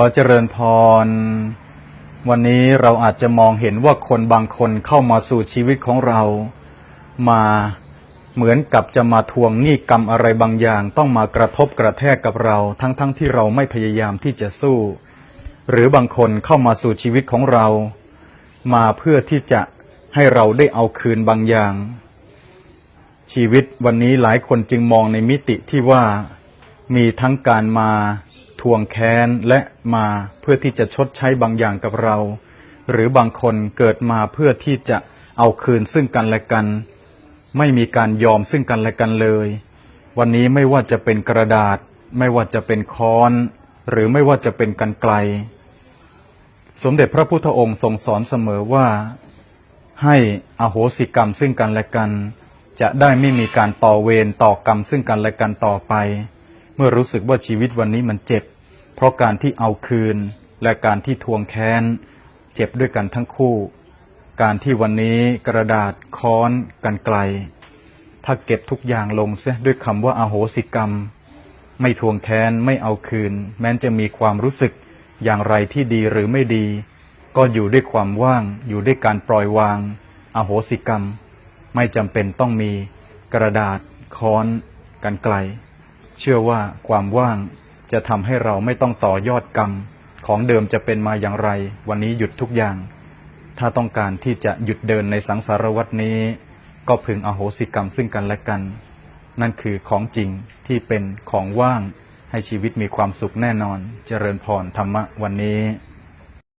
ขอเจริญพร วันนี้เราอาจจะมองเห็นว่าคนบางคนเข้ามาสู่ชีวิตของเรา มาเหมือนกับจะมาทวงหนี้กรรมอะไรบางอย่าง ต้องมากระทบกระแทกกับเรา ทั้งๆทที่เราไม่พยายามที่จะสู้ หรือบางคนเข้ามาสู่ชีวิตของเรา มาเพื่อที่จะให้เราได้เอาคืนบางอย่าง ชีวิตวันนี้หลายคนจึงมองในมิติที่ว่ามีทั้งการมา ทวงแค้นและมาเพื่อที่จะชดใช้บางอย่างกับเรา หรือบางคนเกิดมาเพื่อที่จะเอาคืนซึ่งกันและกัน ไม่มีการยอมซึ่งกันและกันเลย วันนี้ไม่ว่าจะเป็นกระดาษ ไม่ว่าจะเป็นค้อน หรือไม่ว่าจะเป็นกันไกล สมเด็จพระพุทธองค์ทรงสอนเสมอว่า ให้อโหสิกรรมซึ่งกันและกัน จะได้ไม่มีการต่อเวรต่อกรรมซึ่งกันและกันต่อไป เมื่อรู้สึกว่าชีวิตวันนี้มันเจ็บ เพราะการที่เอาคืนและการที่ทวงแค้น เจ็บด้วยกันทั้งคู่ การที่วันนี้กระดาษค้อนกันไกล ถ้าเก็บทุกอย่างลงเสียด้วยคำว่าอาโหสิกรรม ไม่ทวงแค้นไม่เอาคืน แม้จะมีความรู้สึกอย่างไรที่ดีหรือไม่ดี ก็อยู่ด้วยความว่างอยู่ด้วยการปล่อยวางอโหสิกรรม ไม่จำเป็นต้องมีกระดาษค้อนกันไกล เชื่อว่าความว่าง จะทำให้เราไม่ต้องต่อยอดกรรม ของเดิมจะเป็นมาอย่างไร วันนี้หยุดทุกอย่าง ถ้าต้องการที่จะหยุดเดินในสังสารวัตนี้ ก็พึงอโหสิกรรมซึ่งกันและกัน นั่นคือของจริงที่เป็นของว่างให้ชีวิตมีความสุขแน่นอน เจริญพรธรรมะวันนี้